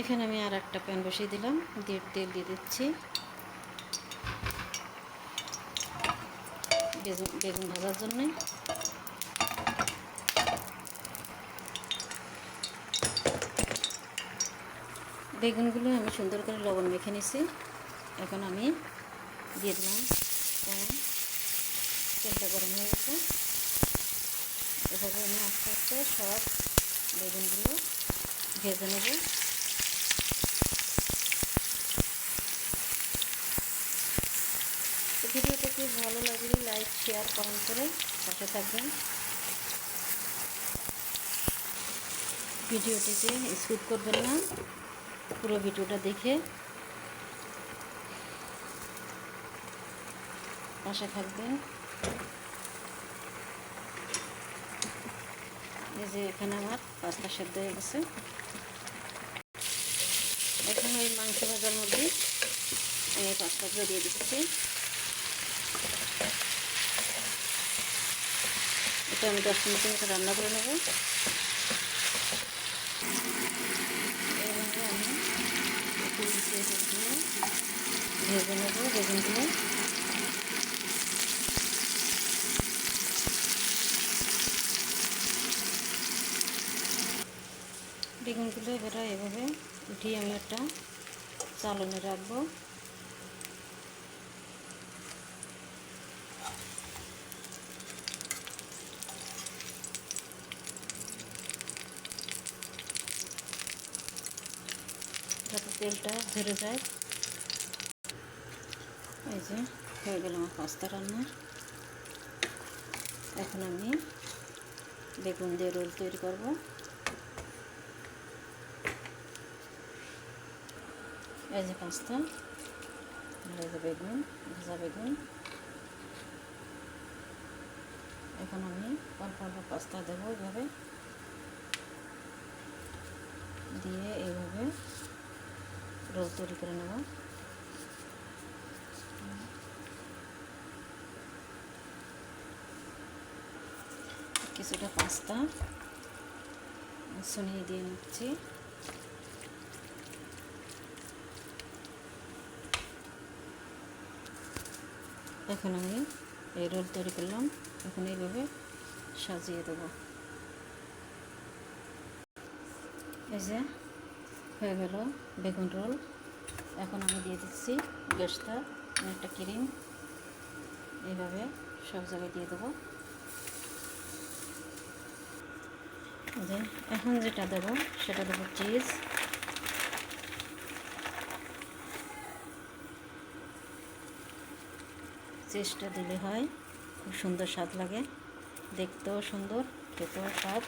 এখানে আমি আর একটা প্যান বসিয়ে দিলাম, দিয়ে তেল দিয়ে দিচ্ছি। বেগুন বেগুন ভাজার জন্যে। বেগুনগুলো আমি সুন্দর করে লবণ মেখে নিছি। এখন আমি দিয়ে দিলাম তেল। তেলটা গরম হয়ে গেছে। এভাবে আমি আস্তে আস্তে সব বেগুনগুলো ভেজে নেব। তো ভিডিওটা খুব ভালো লাগলে লাইক, শেয়ার, কমেন্ট করে পাশে থাকবেন। ভিডিওটিকে স্কিপ করবেন না, পুরো ভিডিওটা দেখে পাশে থাকবেন। এই যে এখানে আমার পাস্তা সেদ্ধ হয়ে গেছে। এখন ওই মাংস ভাজার মধ্যে আমি পাস্তাগুলো দিয়ে দিচ্ছি। এটা আমি দশ মিনিটের মতো রান্না করে নেব। ভেজে নেব বেগুনগুলো বেগুনগুলো এবারে এভাবে উঠিয়ে আমি একটা চালনে রাখব। যাতে তেলটা ঝরে যায়। এই যে, হয়ে গেল আমার পাস্তা রান্না। এখন আমি বেগুন দিয়ে রোল তৈরি করব। এই যে পাস্তা বেগুন, ভাজা বেগুন। এখন আমি অল্প অল্প পাস্তা দেবো এইভাবে দিয়ে এইভাবে রোল তৈরি করে নেব। কিছুটা পাস্তা, শুনিয়ে দিয়ে নিচ্ছি। এখন আমি এই রোল তৈরি করলাম। এখন এইভাবে সাজিয়ে দেবো। এই যে হয়ে গেল বেগুন রোল। এখন আমি দিয়ে দিচ্ছি গ্যাসটা একটা ক্রিম। এইভাবে সব জায়গায় দিয়ে দেবো। যে এখন যেটা দেবো সেটা দেবো চিজ। চিজটা দিলে হয়, খুব সুন্দর স্বাদ লাগে। দেখতেও সুন্দর, খেতেও স্বাদ।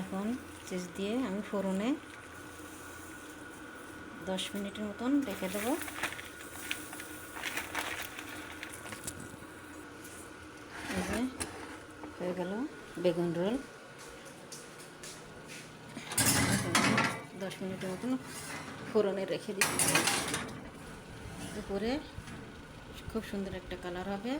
এখন চিজ দিয়ে আমি ফোড়নে দশ মিনিটের মতন রেখে দেবো। এই যে হয়ে গেল বেগুন রোল। দশ মিনিটের মতন ফোড়নে রেখে দিচ্ছি। দুপুরে খুব সুন্দর একটা কালার হবে।